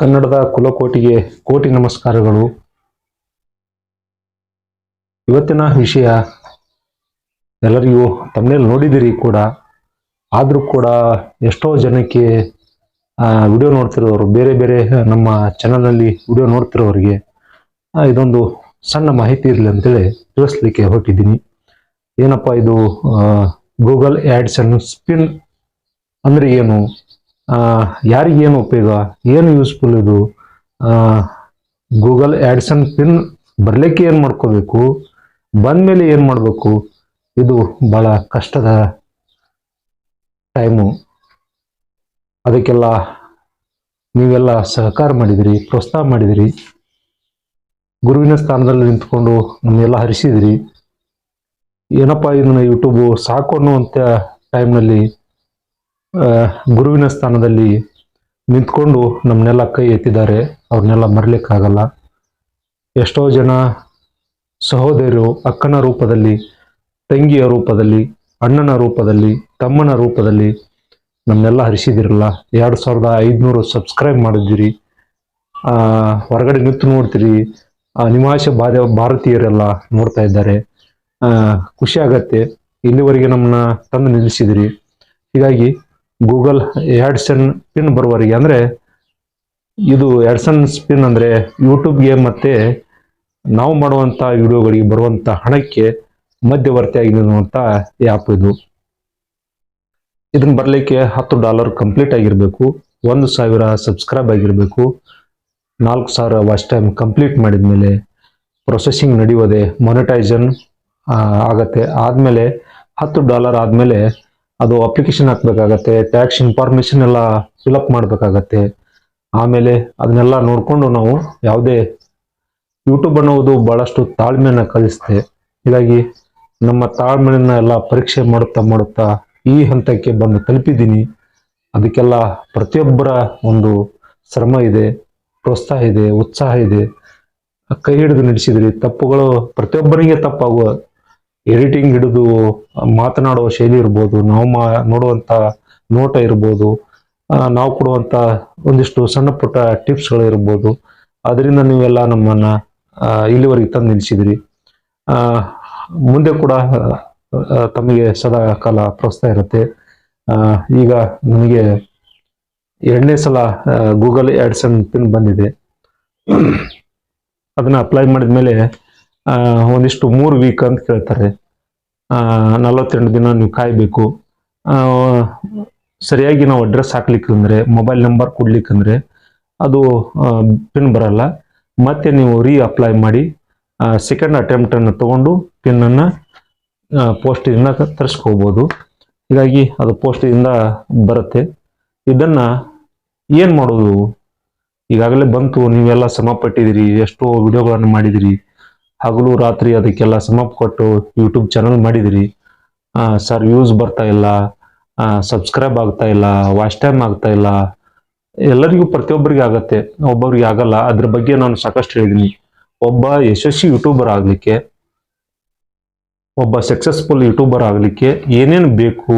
ಕನ್ನಡದ ಕುಲಕೋಟಿಗೆ ಕೋಟಿ ನಮಸ್ಕಾರಗಳು. ಇವತ್ತಿನ ವಿಷಯ ಎಲ್ಲರಿಗೂ ತಮ್ಮನೇಲಿ ನೋಡಿದಿರಿ ಕೂಡ. ಆದರೂ ಕೂಡ ಎಷ್ಟೋ ಜನಕ್ಕೆ ವಿಡಿಯೋ ನೋಡ್ತಿರೋರು, ಬೇರೆ ಬೇರೆ ನಮ್ಮ ಚಾನಲ್ನಲ್ಲಿ ವಿಡಿಯೋ ನೋಡ್ತಿರೋರಿಗೆ ಇದೊಂದು ಸಣ್ಣ ಮಾಹಿತಿ ಇರಲಿ ಅಂತೇಳಿ ತಿಳಿಸ್ಲಿಕ್ಕೆ ಹೊರಟಿದ್ದೀನಿ. ಏನಪ್ಪ ಇದು ಗೂಗಲ್ ಆ್ಯಡ್ಸ್ ಅನ್ನು ಸ್ಪಿನ್ ಅಂದರೆ ಏನು? ಯಾರಿಗೇನು ಉಪಯೋಗ? ಏನು ಯೂಸ್ಫುಲ್ ಇದು? ಗೂಗಲ್ ಆ್ಯಡ್ಸನ್ ಪಿನ್ ಬರಲಿಕ್ಕೆ ಏನು ಮಾಡ್ಕೋಬೇಕು? ಬಂದಮೇಲೆ ಏನು ಮಾಡಬೇಕು? ಇದು ಭಾಳ ಕಷ್ಟದ ಟೈಮು ಅದಕ್ಕೆಲ್ಲ ನೀವೆಲ್ಲ ಸಹಕಾರ ಮಾಡಿದಿರಿ, ಪ್ರೋತ್ಸಾಹ ಮಾಡಿದಿರಿ. ಗುರುವಿನ ಸ್ಥಾನದಲ್ಲಿ ನಿಂತ್ಕೊಂಡು ನಮ್ಮೆಲ್ಲ ಹರಿಸಿದಿರಿ. ಏನಪ್ಪ ಇದನ್ನ ಯೂಟ್ಯೂಬು ಸಾಕು ಅನ್ನುವಂಥ ಟೈಮ್ನಲ್ಲಿ ಗುರುವಿನ ಸ್ಥಾನದಲ್ಲಿ ನಿಂತ್ಕೊಂಡು ನಮ್ಮನ್ನೆಲ್ಲ ಕೈ ಎತ್ತಿದ್ದಾರೆ. ಅವ್ರನ್ನೆಲ್ಲ ಮರಲಿಕ್ಕಾಗಲ್ಲ. ಎಷ್ಟೋ ಜನ ಸಹೋದರರು ಅಕ್ಕನ ರೂಪದಲ್ಲಿ ತಂಗಿಯ ರೂಪದಲ್ಲಿ ಅಣ್ಣನ ರೂಪದಲ್ಲಿ ತಮ್ಮನ ರೂಪದಲ್ಲಿ ನಮ್ಮನ್ನೆಲ್ಲ ಹರಿಸಿದಿರಲ್ಲ. ಎರಡು ಸಾವಿರದ ಐದುನೂರು ಸಬ್ಸ್ಕ್ರೈಬ್ ಮಾಡಿದ್ದೀರಿ. ಹೊರಗಡೆ ನಿಂತು ನೋಡ್ತೀರಿ. ನಿವಾಸ ಬಾಧ ಭಾರತೀಯರೆಲ್ಲ ನೋಡ್ತಾ ಇದ್ದಾರೆ. ಆ, ಖುಷಿ ಆಗತ್ತೆ. ಇಲ್ಲಿವರೆಗೆ ನಮ್ಮನ್ನ ತಂದು ನಿಲ್ಲಿಸಿದಿರಿ. ಹೀಗಾಗಿ ಗೂಗಲ್ ಆ್ಯಡ್ಸನ್ ಪಿನ್ ಬರುವವರಿಗೆ ಅಂದರೆ ಇದು ಆ್ಯಡ್ಸನ್ ಸ್ಪಿನ್ ಅಂದರೆ ಯೂಟ್ಯೂಬ್ಗೆ ಮತ್ತು ನಾವು ಮಾಡುವಂಥ ವಿಡಿಯೋಗಳಿಗೆ ಬರುವಂಥ ಹಣಕ್ಕೆ ಮಧ್ಯವರ್ತಿಯಾಗಿ ನಿಲ್ಲುವಂಥ ಆ್ಯಪ್ ಇದು. ಇದನ್ನು ಬರಲಿಕ್ಕೆ ಹತ್ತು ಡಾಲರ್ ಕಂಪ್ಲೀಟ್ ಆಗಿರಬೇಕು, ಒಂದು ಸಾವಿರ ಸಬ್ಸ್ಕ್ರೈಬ್ ಆಗಿರಬೇಕು, ನಾಲ್ಕು ಸಾವಿರ ವಾಚ್ ಟೈಮ್ ಕಂಪ್ಲೀಟ್ ಮಾಡಿದ್ಮೇಲೆ ಪ್ರೊಸೆಸಿಂಗ್ ನಡೆಯೋದೆ ಮೊನಿಟೈಸನ್ ಆಗತ್ತೆ. ಆದಮೇಲೆ ಹತ್ತು ಡಾಲರ್ ಆದ್ಮೇಲೆ ಅದು ಅಪ್ಲಿಕೇಶನ್ ಹಾಕ್ಬೇಕಾಗತ್ತೆ ಟ್ಯಾಕ್ಸ್ ಇನ್ಫಾರ್ಮೇಶನ್ ಎಲ್ಲ ಫಿಲಪ್ ಮಾಡಬೇಕಾಗತ್ತೆ. ಆಮೇಲೆ ಅದನ್ನೆಲ್ಲ ನೋಡಿಕೊಂಡು ನಾವು ಯಾವುದೇ ಯೂಟ್ಯೂಬ್ ಅನ್ನೋದು ಬಹಳಷ್ಟು ತಾಳ್ಮೆಯನ್ನು ಕಲಿಸುತ್ತೆ ಹೀಗಾಗಿ ನಮ್ಮ ತಾಳ್ಮೆಯನ್ನು ಎಲ್ಲ ಪರೀಕ್ಷೆ ಮಾಡುತ್ತಾ ಮಾಡುತ್ತಾ ಈ ಹಂತಕ್ಕೆ ಬಂದು ತಲುಪಿದ್ದೀನಿ. ಅದಕ್ಕೆಲ್ಲ ಪ್ರತಿಯೊಬ್ಬರ ಒಂದು ಶ್ರಮ ಇದೆ, ಪ್ರೋತ್ಸಾಹ ಇದೆ, ಉತ್ಸಾಹ ಇದೆ. ಕೈ ಹಿಡಿದು ನಡೆಸಿದ್ರಿ, ತಪ್ಪುಗಳು ಪ್ರತಿಯೊಬ್ಬರಿಗೆ ತಪ್ಪಾಗುವ ಎಡಿಟಿಂಗ್ ಹಿಡಿದು ಮಾತನಾಡುವ ಶೈಲಿ ಇರ್ಬೋದು ನಾವು ಮಾ ನೋಡುವಂತ ನೋಟ ಇರ್ಬೋದು ನಾವು ಕೊಡುವಂತ ಒಂದಿಷ್ಟು ಸಣ್ಣ ಪುಟ್ಟ ಟಿಪ್ಸ್ಗಳು ಇರ್ಬೋದು. ಅದರಿಂದ ನೀವೆಲ್ಲ ನಮ್ಮನ್ನ ಇಲ್ಲಿವರೆಗೆ ತಂದು ನಿಲ್ಲಿಸಿದ್ರಿ. ಮುಂದೆ ಕೂಡ ತಮಗೆ ಸದಾ ಕಾಲ ಪ್ರೋತ್ಸಾಹ ಇರುತ್ತೆ. ಈಗ ನನಗೆ ಎರಡನೇ ಸಲ ಗೂಗಲ್ ಆ್ಯಡ್ಸನ್ ಪಿನ್ ಬಂದಿದೆ. ಅದನ್ನ ಅಪ್ಲೈ ಮಾಡಿದ್ಮೇಲೆ ಆ, ಒಂದಿಷ್ಟು ಮೂರು ವೀಕ್ ಅಂತ ಕೇಳ್ತಾರೆ. ನಲವತ್ತೆಂಟು ದಿನ ನೀವು ಕಾಯಬೇಕು. ಸರಿಯಾಗಿ ನಾವು ಅಡ್ರೆಸ್ ಹಾಕ್ಲಿಕ್ಕಂದ್ರೆ ಮೊಬೈಲ್ ನಂಬರ್ ಕೊಡ್ಲಿಕ್ಕಂದ್ರೆ ಅದು ಪಿನ್ ಬರಲ್ಲ. ಮತ್ತೆ ನೀವು ರೀ ಅಪ್ಲೈ ಮಾಡಿ ಸೆಕೆಂಡ್ ಅಟೆಂಪ್ಟನ್ನು ತಗೊಂಡು ಪಿನ್ ಅನ್ನ ಪೋಸ್ಟಿಂದ ತರಿಸ್ಕೋಬೋದು. ಹೀಗಾಗಿ ಅದು ಪೋಸ್ಟಿಂದ ಬರುತ್ತೆ. ಇದನ್ನು ಏನು ಮಾಡೋದು? ಈಗಾಗಲೇ ಬಂತು, ನೀವೆಲ್ಲ ಸಮಪಟ್ಟಿದ್ದೀರಿ ಪಟ್ಟಿದ್ದೀರಿ ಎಷ್ಟೋ ವಿಡಿಯೋಗಳನ್ನು ಮಾಡಿದಿರಿ ಹಗಲು, ರಾತ್ರಿ ಅದಕ್ಕೆಲ್ಲ ಸಮಪ್ ಕೊಟ್ಟು ಯೂಟ್ಯೂಬ್ ಚಾನಲ್ ಮಾಡಿದಿರಿ. ಸರ್ ವ್ಯೂಸ್ ಬರ್ತಾ ಇಲ್ಲ. ಸಬ್ಸ್ಕ್ರೈಬ್ ಆಗ್ತಾ ಇಲ್ಲ. ವಾಚ್ ಟೈಮ್ ಆಗ್ತಾ ಇಲ್ಲ. ಎಲ್ಲರಿಗೂ ಪ್ರತಿಯೊಬ್ಬರಿಗೆ ಆಗತ್ತೆ. ಒಬ್ಬರಿಗೆ ಆಗಲ್ಲ. ಅದ್ರ ಬಗ್ಗೆ ನಾನು ಸಾಕಷ್ಟು ಹೇಳಿದ್ದೀನಿ ಒಬ್ಬ ಯಶಸ್ವಿ ಯೂಟ್ಯೂಬರ್ ಆಗಲಿಕ್ಕೆ, ಒಬ್ಬ ಸಕ್ಸಸ್ಫುಲ್ ಯೂಟ್ಯೂಬರ್ ಆಗಲಿಕ್ಕೆ ಏನೇನು ಬೇಕು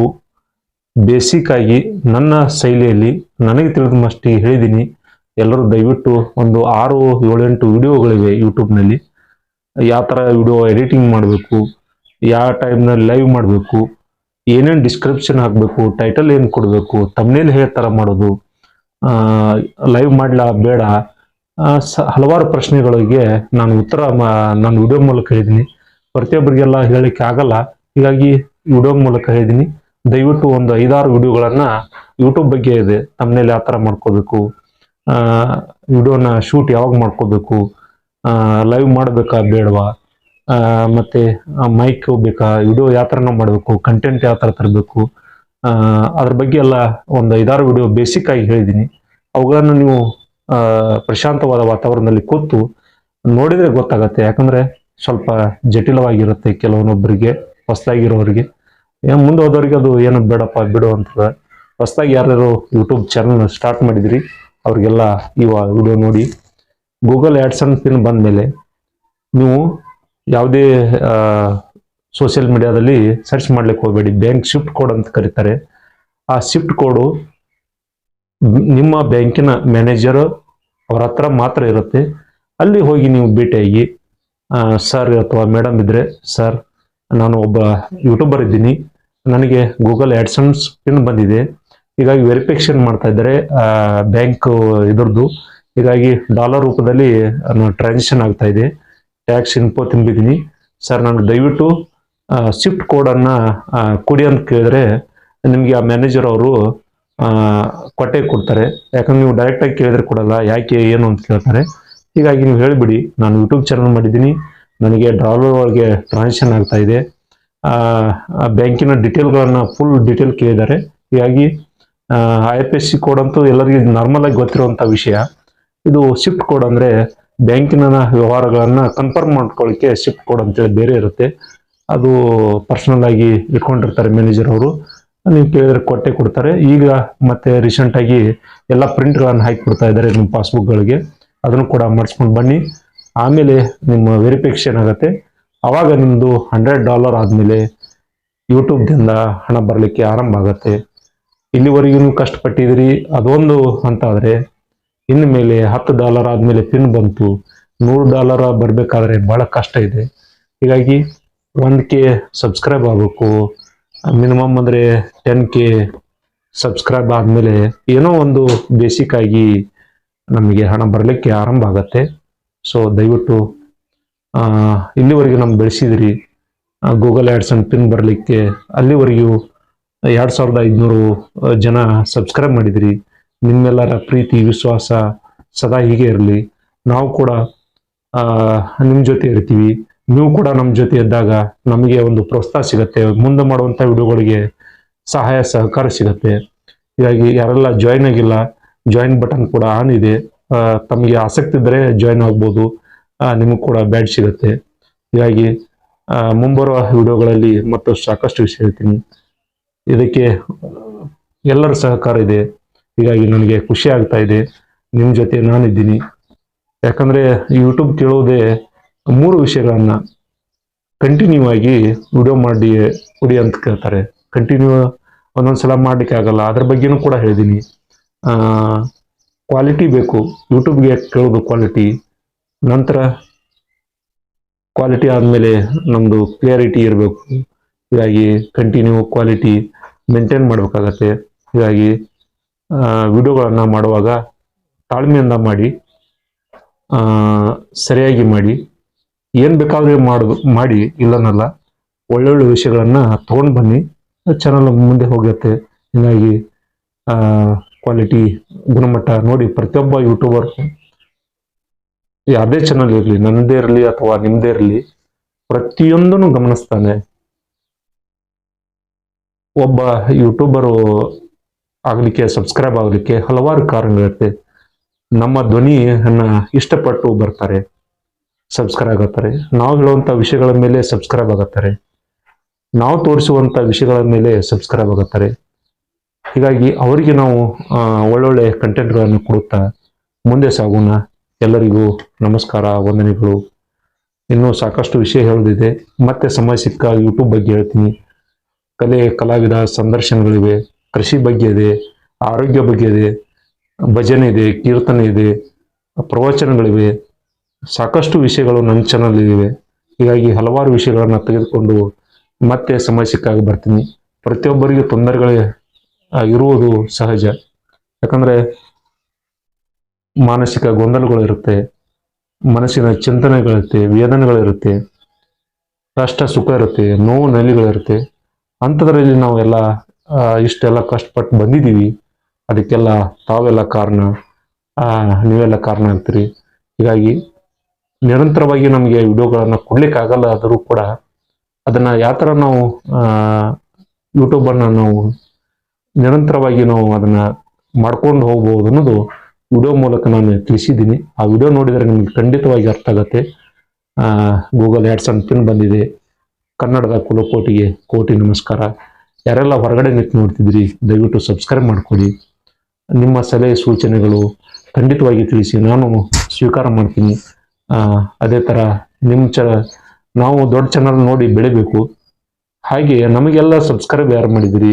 ಬೇಸಿಕ್ ಆಗಿ ನನ್ನ ಶೈಲಿಯಲ್ಲಿ ನನಗೆ ತಿಳಿದ ಮಷ್ಟಿಗೆ ಹೇಳಿದ್ದೀನಿ ಎಲ್ಲರೂ ದಯವಿಟ್ಟು ಒಂದು ಆರು ಏಳೆಂಟು ವಿಡಿಯೋಗಳಿವೆ ಯೂಟ್ಯೂಬ್ನಲ್ಲಿ ಯಾವ ಥರ ವಿಡಿಯೋ ಎಡಿಟಿಂಗ್ ಮಾಡಬೇಕು, ಯಾವ ಟೈಮ್ನಲ್ಲಿ ಲೈವ್ ಮಾಡಬೇಕು, ಏನೇನು ಡಿಸ್ಕ್ರಿಪ್ಷನ್ ಹಾಕಬೇಕು ಟೈಟಲ್ ಏನು ಕೊಡಬೇಕು ತಮ್ಮನೇಲಿ ಹೇಗೆ ಥರ ಮಾಡೋದು ಲೈವ್ ಮಾಡಲ ಬೇಡ ಸ- ಹಲವಾರು ಪ್ರಶ್ನೆಗಳಿಗೆ ನಾನು ಉತ್ತರ ನಾನು ವಿಡಿಯೋ ಮೂಲಕ ಹೇಳಿದ್ದೀನಿ. ಪ್ರತಿಯೊಬ್ಬರಿಗೆಲ್ಲ ಹೇಳಲಿಕ್ಕೆ ಆಗಲ್ಲ. ಹೀಗಾಗಿ ವಿಡಿಯೋ ಮೂಲಕ ಹೇಳಿದ್ದೀನಿ. ದಯವಿಟ್ಟು ಒಂದು ಐದಾರು ವಿಡಿಯೋಗಳನ್ನು ಯೂಟ್ಯೂಬ್ ಬಗ್ಗೆ ಇದೆ. ತಮ್ಮನೇಲಿ ಯಾವ ಥರ ಮಾಡ್ಕೋಬೇಕು ವಿಡಿಯೋನ ಶೂಟ್ ಯಾವಾಗ ಮಾಡ್ಕೋಬೇಕು ಲೈವ್ ಮಾಡಬೇಕಾ ಬೇಡವಾ? ಮತ್ತೆ ಮೈಕ್ ಬೇಕಾ? ವಿಡಿಯೋ ಯಾವ ಥರ ಮಾಡಬೇಕು? ಕಂಟೆಂಟ್ ಯಾವ ಥರ ತರಬೇಕು? ಅದ್ರ ಬಗ್ಗೆ ಎಲ್ಲ ಒಂದು ಐದಾರು ವಿಡಿಯೋ ಬೇಸಿಕ್ ಆಗಿ ಹೇಳಿದ್ದೀನಿ ಅವುಗಳನ್ನು ನೀವು ಪ್ರಶಾಂತವಾದ ವಾತಾವರಣದಲ್ಲಿ ಕೂತು ನೋಡಿದರೆ ಗೊತ್ತಾಗತ್ತೆ. ಯಾಕಂದ್ರೆ ಸ್ವಲ್ಪ ಜಟಿಲವಾಗಿರುತ್ತೆ ಕೆಲವೊಬ್ಬರಿಗೆ ಹೊಸದಾಗಿರೋರಿಗೆ. ಏನು ಮುಂದೆ ಹೋದವ್ರಿಗೆ ಅದು ಏನು ಬೇಡಪ್ಪ, ಬಿಡು ಅಂತದ ಹೊಸದಾಗಿ ಯಾರ್ಯಾರು ಯೂಟ್ಯೂಬ್ ಚಾನಲ್ ಸ್ಟಾರ್ಟ್ ಮಾಡಿದ್ರಿ, ಅವ್ರಿಗೆಲ್ಲ ಈ ವಿಡಿಯೋ ನೋಡಿ ಗೂಗಲ್ ಆ್ಯಡ್ಸನ್ ಬಂದ ಬಂದಮೇಲೆ ನೀವು ಯಾವುದೇ ಸೋಷಿಯಲ್ ಮೀಡಿಯಾದಲ್ಲಿ ಸರ್ಚ್ ಮಾಡ್ಲಿಕ್ಕೆ ಹೋಗಬೇಡಿ. ಬ್ಯಾಂಕ್ ಶಿಫ್ಟ್ ಕೋಡ್ ಅಂತ ಕರೀತಾರೆ. ಆ ಶಿಫ್ಟ್ ಕೋಡು ನಿಮ್ಮ ಬ್ಯಾಂಕಿನ ಮ್ಯಾನೇಜರ್ ಅವ್ರ ಹತ್ರ ಮಾತ್ರ ಇರುತ್ತೆ. ಅಲ್ಲಿ ಹೋಗಿ ನೀವು ಭೇಟಿಯಾಗಿ ಸರ್ ಅಥವಾ ಮೇಡಮ್ ಇದ್ದರೆ ಸರ್ ನಾನು ಒಬ್ಬ ಯೂಟ್ಯೂಬರ್ ಇದ್ದೀನಿ. ನನಗೆ ಗೂಗಲ್ ಆ್ಯಡ್ಸನ್ಸ್ ಪಿನ್ ಬಂದಿದೆ. ಹೀಗಾಗಿ ವೆರಿಫಿಕೇಶನ್ ಮಾಡ್ತಾ ಇದ್ದಾರೆ. ಬ್ಯಾಂಕ್ ಇದ್ರದ್ದು ಹೀಗಾಗಿ ಡಾಲರ್ ರೂಪದಲ್ಲಿ ಟ್ರಾನ್ಸಾಕ್ಷನ್ ಆಗ್ತಾ ಇದೆ. Tax info ತುಂಬಿದ್ದೀನಿ. ಸರ್ ನಾನು ದಯವಿಟ್ಟು ಸ್ವಿಫ್ಟ್ ಕೋಡನ್ನು ಕೊಡಿ ಅಂತ ಕೇಳಿದ್ರೆ ನಿಮಗೆ ಆ ಮ್ಯಾನೇಜರ್ ಅವರು ಕೊಟ್ಟೆ ಕೊಡ್ತಾರೆ. ಯಾಕಂದ್ರೆ ನೀವು ಡೈರೆಕ್ಟಾಗಿ ಕೇಳಿದ್ರೆ ಕೊಡಲ್ಲ, ಯಾಕೆ, ಏನು ಅಂತ ಕೇಳ್ತಾರೆ. ಹೀಗಾಗಿ ನೀವು ಹೇಳಿಬಿಡಿ. ನಾನು ಯೂಟ್ಯೂಬ್ ಚಾನಲ್ ಮಾಡಿದ್ದೀನಿ. ನನಗೆ ಡಾಲರ್ ಒಳಗೆ ಟ್ರಾನ್ಸಾಕ್ಷನ್ ಆಗ್ತಾ ಇದೆ. ಬ್ಯಾಂಕಿನ ಡೀಟೇಲ್ಗಳನ್ನು ಫುಲ್ ಡಿಟೇಲ್ ಕೇಳಿದ್ದಾರೆ. ಹೀಗಾಗಿ I F S C code ಅಂತೂ ಎಲ್ಲರಿಗೂ ನಾರ್ಮಲ್ ಆಗಿ ಗೊತ್ತಿರುವಂಥ ವಿಷಯ. ಇದು ಶಿಫ್ಟ್ ಕೋಡ್ ಅಂದ್ರೆ ಬ್ಯಾಂಕಿನ ವ್ಯವಹಾರಗಳನ್ನು ಕನ್ಫರ್ಮ್ ಮಾಡ್ಕೊಳ್ಳಿಕ್ಕೆ ಶಿಫ್ಟ್ ಕೋಡ್ ಅಂತೇಳಿ ಬೇರೆ ಇರುತ್ತೆ. ಅದು ಪರ್ಸನಲ್ ಆಗಿ ಇಟ್ಕೊಂಡಿರ್ತಾರೆ ಮ್ಯಾನೇಜರ್ ಅವರು. ನೀವು ಕೇಳಿದ್ರೆ ಕೊಟ್ಟೆ ಕೊಡ್ತಾರೆ. ಈಗ ಮತ್ತೆ ರೀಸೆಂಟ್ ಆಗಿ ಎಲ್ಲ ಪ್ರಿಂಟ್ಗಳನ್ನು ಹಾಕಿ ಕೊಡ್ತಾ ಇದ್ದಾರೆ ನಿಮ್ಮ ಪಾಸ್ಬುಕ್ಗಳಿಗೆ ಅದನ್ನು ಕೂಡ ಮಾಡಿಸ್ಕೊಂಡು ಬನ್ನಿ. ಆಮೇಲೆ ನಿಮ್ಮ ವೆರಿಫಿಕೇಶನ್ ಆಗುತ್ತೆ ಅವಾಗ ನಿಮ್ಮದು ಹಂಡ್ರೆಡ್ ಡಾಲರ್ ಆದಮೇಲೆ ಯೂಟ್ಯೂಬ್ದಿಂದ ಹಣ ಬರಲಿಕ್ಕೆ ಆರಂಭ ಆಗುತ್ತೆ. ಇಲ್ಲಿವರೆಗೂ ನೀವು ಕಷ್ಟಪಟ್ಟಿದ್ದೀರಿ. ಅದೊಂದು ಅಂತ ಆದರೆ ಇನ್ನು ಮೇಲೆ ಹತ್ತು ಡಾಲರ್ ಆದಮೇಲೆ ಪಿನ್ ಬಂತು. ನೂರು ಡಾಲರ್ ಬರಬೇಕಾದ್ರೆ ಭಾಳ ಕಷ್ಟ ಇದೆ. ಹೀಗಾಗಿ ಒಂದು ಕೆ ಸಬ್ಸ್ಕ್ರೈಬ್ ಆಗಬೇಕು. ಮಿನಿಮಮ್ ಅಂದರೆ ಟೆನ್ ಕೆ ಸಬ್ಸ್ಕ್ರೈಬ್ ಆದಮೇಲೆ ಏನೋ ಒಂದು ಬೇಸಿಕ್ ಆಗಿ ನಮಗೆ ಹಣ ಬರಲಿಕ್ಕೆ ಆರಂಭ ಆಗತ್ತೆ. ಸೊ ದಯವಿಟ್ಟು ಇಲ್ಲಿವರೆಗೆ ನಮ್ಗೆ ಬೆಳೆಸಿದಿರಿ. ಗೂಗಲ್ ಆ್ಯಡ್ಸ್ ಅಂಡ್ ಪಿನ್ ಬರಲಿಕ್ಕೆ ಅಲ್ಲಿವರೆಗೂ ಎರಡು ಸಾವಿರದ ಐದುನೂರು ಜನ ಸಬ್ಸ್ಕ್ರೈಬ್ ಮಾಡಿದಿರಿ. ನಿಮ್ಮೆಲ್ಲರ ಪ್ರೀತಿ, ವಿಶ್ವಾಸ ಸದಾ ಹೀಗೆ ಇರಲಿ. ನಾವು ಕೂಡ ನಿಮ್ಮ ಜೊತೆ ಇರ್ತೀವಿ. ನೀವು ಕೂಡ ನಮ್ಮ ಜೊತೆ ಇದ್ದಾಗ ನಮಗೆ ಒಂದು ಪ್ರೋತ್ಸಾಹ ಸಿಗುತ್ತೆ. ಮುಂದೆ ಮಾಡುವಂಥ ವಿಡಿಯೋಗಳಿಗೆ ಸಹಾಯ, ಸಹಕಾರ ಸಿಗುತ್ತೆ. ಹೀಗಾಗಿ ಯಾರೆಲ್ಲ ಜಾಯ್ನ್ ಆಗಿಲ್ಲ ಜಾಯಿನ್ ಬಟನ್ ಕೂಡ ಆನ್ ಇದೆ. ತಮಗೆ ಆಸಕ್ತಿ ಇದ್ದರೆ ಜಾಯ್ನ್ ಆಗ್ಬೋದು. ನಿಮಗೆ ಕೂಡ ಬ್ಯಾಡ್ ಸಿಗುತ್ತೆ. ಹೀಗಾಗಿ ಮುಂಬರುವ ವಿಡಿಯೋಗಳಲ್ಲಿ ಮತ್ತಷ್ಟು ಸಾಕಷ್ಟು ವಿಷಯ ಹೇಳ್ತೀನಿ. ಇದಕ್ಕೆ ಎಲ್ಲರ ಸಹಕಾರ ಇದೆ. ಹೀಗಾಗಿ ನನಗೆ ಖುಷಿ ಆಗ್ತಾ ಇದೆ. ನಿಮ್ಮ ಜೊತೆ ನಾನಿದ್ದೀನಿ. ಯಾಕಂದರೆ ಯೂಟ್ಯೂಬ್ ಕೇಳೋದೇ ಮೂರು ವಿಷಯಗಳನ್ನು ಕಂಟಿನ್ಯೂ ಆಗಿ ವಿಡಿಯೋ ಮಾಡಿ, ಕೊಡಿ ಅಂತ ಕೇಳ್ತಾರೆ. ಕಂಟಿನ್ಯೂ ಒಂದೊಂದ್ಸಲ ಮಾಡಲಿಕ್ಕೆ ಆಗಲ್ಲ. ಅದ್ರ ಬಗ್ಗೆನೂ ಕೂಡ ಹೇಳಿದ್ದೀನಿ. ಕ್ವಾಲಿಟಿ ಬೇಕು. ಯೂಟ್ಯೂಬ್ಗೆ ಕೇಳೋದು ಕ್ವಾಲಿಟಿ ನಂತರ ಕ್ವಾಲಿಟಿ ಆದಮೇಲೆ ನಮ್ಮದು ಕ್ಲಿಯರಿಟಿ ಇರಬೇಕು. ಹೀಗಾಗಿ ಕಂಟಿನ್ಯೂ ಕ್ವಾಲಿಟಿ ಮೇಂಟೈನ್ ಮಾಡಬೇಕಾಗತ್ತೆ. ಹೀಗಾಗಿ ವಿಡಿಯೋಗಳನ್ನು ಮಾಡುವಾಗ ತಾಳ್ಮೆಯಿಂದ ಮಾಡಿ ಸರಿಯಾಗಿ ಮಾಡಿ, ಏನು ಬೇಕಾದ್ರೆ ಮಾಡೋದು, ಮಾಡಿ, ಇಲ್ಲನಲ್ಲ, ಒಳ್ಳೊಳ್ಳೆ ವಿಷಯಗಳನ್ನು ತೊಗೊಂಡು ಬನ್ನಿ. ಚಾನಲ್ ಮುಂದೆ ಹೋಗುತ್ತೆ. ಹೀಗಾಗಿ ಕ್ವಾಲಿಟಿ ಗುಣಮಟ್ಟ ನೋಡಿ, ಪ್ರತಿಯೊಬ್ಬ ಯೂಟ್ಯೂಬರ್ ಯಾವುದೇ ಚಾನಲ್ ಇರಲಿ ನನ್ನದೇ ಇರಲಿ ಅಥವಾ ನಿಮ್ಮದೇ ಇರಲಿ, ಪ್ರತಿಯೊಂದನ್ನು ಗಮನಿಸ್ತಾನೆ. ಒಬ್ಬ ಯೂಟ್ಯೂಬರು ಆಗಲಿಕ್ಕೆ ಸಬ್ಸ್ಕ್ರೈಬ್ ಆಗಲಿಕ್ಕೆ ಹಲವಾರು ಕಾರಣಗಳಿರುತ್ತೆ. ನಮ್ಮ ಧ್ವನಿಯನ್ನು ಇಷ್ಟಪಟ್ಟು ಬರ್ತಾರೆ ಸಬ್ಸ್ಕ್ರೈಬ್ ಆಗುತ್ತಾರೆ. ನಾವು ಹೇಳುವಂಥ ವಿಷಯಗಳ ಮೇಲೆ ಸಬ್ಸ್ಕ್ರೈಬ್ ಆಗುತ್ತಾರೆ. ನಾವು ತೋರಿಸುವಂಥ ವಿಷಯಗಳ ಮೇಲೆ ಸಬ್ಸ್ಕ್ರೈಬ್ ಆಗುತ್ತಾರೆ. ಹೀಗಾಗಿ ಅವರಿಗೆ ನಾವು ಒಳ್ಳೊಳ್ಳೆ ಕಂಟೆಂಟ್ಗಳನ್ನು ಕೊಡುತ್ತಾ ಮುಂದೆ ಸಾಗೋಣ. ಎಲ್ಲರಿಗೂ ನಮಸ್ಕಾರ, ವಂದನೆಗಳು. ಇನ್ನೂ ಸಾಕಷ್ಟು ವಿಷಯ ಹೇಳೋದಿದೆ. ಮತ್ತೆ ಸಮಯ ಸಿಕ್ಕ ಯೂಟ್ಯೂಬ್ ಬಗ್ಗೆ ಹೇಳ್ತೀನಿ. ಕಲೆ, ಕಲಾವಿದ, ಸಂದರ್ಶನಗಳಿವೆ. ಕೃಷಿ ಬಗ್ಗೆ ಇದೆ, ಆರೋಗ್ಯ ಬಗ್ಗೆ ಇದೆ, ಭಜನೆ ಇದೆ, ಕೀರ್ತನೆ ಇದೆ, ಪ್ರವಚನಗಳಿವೆ, ಸಾಕಷ್ಟು ವಿಷಯಗಳು ನನ್ನ ಚಾನಲ್ ಹೀಗಾಗಿ ಹಲವಾರು ವಿಷಯಗಳನ್ನು ತೆಗೆದುಕೊಂಡು ಮತ್ತೆ ಸಮಯ ಸಿಕ್ಕಾಗ ಬರ್ತೀನಿ. ಪ್ರತಿಯೊಬ್ಬರಿಗೂ ತೊಂದರೆಗಳೇ ಇರುವುದು ಸಹಜ. ಯಾಕಂದ್ರೆ ಮಾನಸಿಕ ಗೊಂದಲಗಳು ಇರುತ್ತೆ, ಮನಸ್ಸಿನ ಚಿಂತನೆಗಳಿರುತ್ತೆ, ವೇದನೆಗಳಿರುತ್ತೆ, ಕಷ್ಟ, ಸುಖ ಇರುತ್ತೆ, ನೋವು, ನಲಿಗಳಿರುತ್ತೆ. ಅಂಥದ್ರಲ್ಲಿ ನಾವೆಲ್ಲ ಇಷ್ಟೆಲ್ಲ ಕಷ್ಟಪಟ್ಟು ಬಂದಿದ್ದೀವಿ. ಅದಕ್ಕೆಲ್ಲ ತಾವೆಲ್ಲ ಕಾರಣ. ನೀವೆಲ್ಲ ಕಾರಣ ಆಗ್ತೀರಿ ಹೀಗಾಗಿ ನಿರಂತರವಾಗಿ ನಮಗೆ ವಿಡಿಯೋಗಳನ್ನು ಕೊಡ್ಲಿಕ್ಕೆ ಆಗಲ್ಲ ಆದರೂ ಕೂಡ ಅದನ್ನು ಯಾವ ಥರ ನಾವು ಯೂಟ್ಯೂಬನ್ನು ನಾವು ನಿರಂತರವಾಗಿ ನಾವು ಅದನ್ನು ಮಾಡ್ಕೊಂಡು ಹೋಗ್ಬೋದು ಅನ್ನೋದು ವಿಡಿಯೋ ಮೂಲಕ ನಾನು ತಿಳಿಸಿದ್ದೀನಿ. ಆ ವಿಡಿಯೋ ನೋಡಿದರೆ ನಿಮಗೆ ಖಂಡಿತವಾಗಿ ಅರ್ಥ ಆಗುತ್ತೆ. ಗೂಗಲ್ ಆ್ಯಡ್ಸ್ ಅಂತ ಬಂದಿದೆ. ಕನ್ನಡದ ಕುಲಕೋಟಿಗೆ ಕೋಟಿ ನಮಸ್ಕಾರ. ಯಾರೆಲ್ಲ ಹೊರಗಡೆ ನಿಂತು ನೋಡ್ತಿದ್ದೀರಿ, ದಯವಿಟ್ಟು ಸಬ್ಸ್ಕ್ರೈಬ್ ಮಾಡ್ಕೊಳ್ಳಿ. ನಿಮ್ಮ ಸಲಹೆ, ಸೂಚನೆಗಳು ಖಂಡಿತವಾಗಿ ತಿಳಿಸಿ, ನಾನು ಸ್ವೀಕಾರ ಮಾಡ್ತೀನಿ. ಅದೇ ಥರ ನಿಮ್ಮ ಚ, ನಾವು ದೊಡ್ಡ ಚಾನಲ್ ನೋಡಿ ಬೆಳಿಬೇಕು. ಹಾಗೆ ನಮಗೆಲ್ಲ ಸಬ್ಸ್ಕ್ರೈಬ್ ಯಾರು ಮಾಡಿದಿರಿ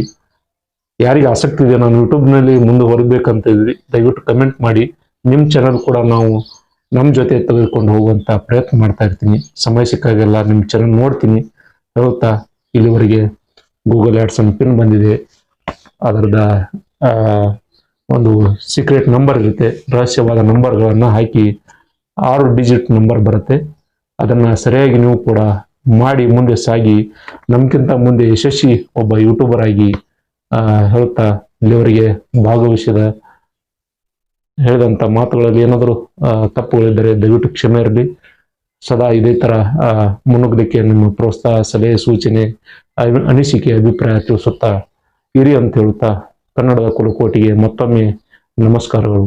ಯಾರಿಗೆ ಆಸಕ್ತಿ ಇದೆ? ನಾನು ಯೂಟ್ಯೂಬ್ನಲ್ಲಿ ಮುಂದೆ ಹೊರಬೇಕಂತ ಇದ್ರಿ ದಯವಿಟ್ಟು ಕಮೆಂಟ್ ಮಾಡಿ. ನಿಮ್ಮ ಚಾನಲ್ ಕೂಡ ನಾವು ನಮ್ಮ ಜೊತೆ ತೆಗೆದುಕೊಂಡು ಹೋಗುವಂಥ ಪ್ರಯತ್ನ ಮಾಡ್ತಾ ಇರ್ತೀನಿ. ಸಮಯ ಸಿಕ್ಕಾಗೆಲ್ಲ ನಿಮ್ಮ ಚಾನಲ್ ನೋಡ್ತೀನಿ. ಹೇಳುತ್ತಾ ಇಲ್ಲಿವರೆಗೆ ಗೂಗಲ್ ಆ್ಯಡ್ಸ್ ಪಿನ್ ಬಂದಿದೆ. ಅದರದ ಒಂದು ಸೀಕ್ರೆಟ್ ನಂಬರ್ ಇರುತ್ತೆ. ರಹಸ್ಯವಾದ ನಂಬರ್ಗಳನ್ನು ಹಾಕಿ ಆರು ಡಿಜಿಟ್ ನಂಬರ್ ಬರುತ್ತೆ. ಅದನ್ನ ಸರಿಯಾಗಿ ನೀವು ಕೂಡ ಮಾಡಿ ಮುಂದೆ ಸಾಗಿ ನಮಗಿಂತ ಮುಂದೆ ಯಶಸ್ವಿ ಒಬ್ಬ ಯೂಟ್ಯೂಬರ್ ಆಗಿ ಆ, ಹೇಳ್ತಾ ಇಲ್ಲಿವರೆಗೆ ಭಾಗವಹಿಸಿದ ಹೇಳಿದಂಥ ಮಾತುಗಳಲ್ಲಿ ಏನಾದರೂ ತಪ್ಪುಗಳಿದ್ದರೆ ದಯವಿಟ್ಟು ಕ್ಷಮೆ ಇರಲಿ. ಸದಾ ಇದೇ ತರ ಮುನ್ನುಗ್ಗಲಿಕ್ಕೆ ನಿಮ್ಮ ಪ್ರೋತ್ಸಾಹ, ಸಲಹೆ, ಸೂಚನೆ ಅನಿಸಿಕೆ, ಅಭಿಪ್ರಾಯ ತಿಳಿಸುತ್ತಾ ಇರಿ ಅಂತ ಹೇಳುತ್ತಾ ಕನ್ನಡದ ಕುಲಕೋಟಿಗೆ ಮತ್ತೊಮ್ಮೆ ನಮಸ್ಕಾರಗಳು.